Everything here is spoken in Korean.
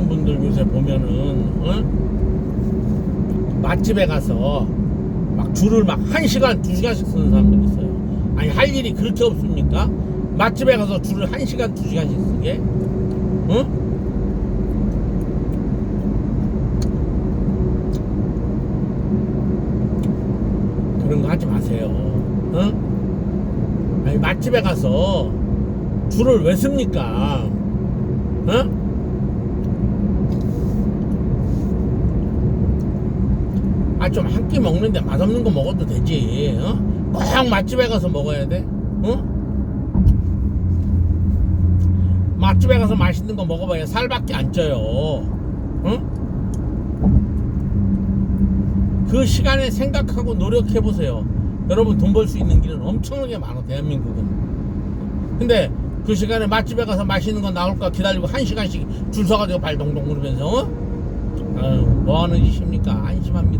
분들 요새 보면은 어? 맛집에 가서 막 줄을 막 한 시간 두 시간씩 쓰는 사람들 있어요. 아니 할 일이 그렇게 없습니까? 맛집에 가서 줄을 한 시간 두 시간씩 쓰게? 어? 그런 거 하지 마세요. 어? 아니 맛집에 가서 줄을 왜 씁니까? 어? 아 좀 한 끼 먹는데 맛없는 거 먹어도 되지. 어? 꼭 맛집에 가서 먹어야 돼. 어? 맛집에 가서 맛있는 거 먹어봐야 살밖에 안 쪄요. 어? 그 시간에 생각하고 노력해 보세요. 여러분 돈 벌 수 있는 길은 엄청나게 많아 대한민국은. 근데 그 시간에 맛집에 가서 맛있는 거 나올까 기다리고 한 시간씩 줄 서가지고 발 동동 구르면서 어? 아유, 뭐 하는 짓입니까? 안심합니다.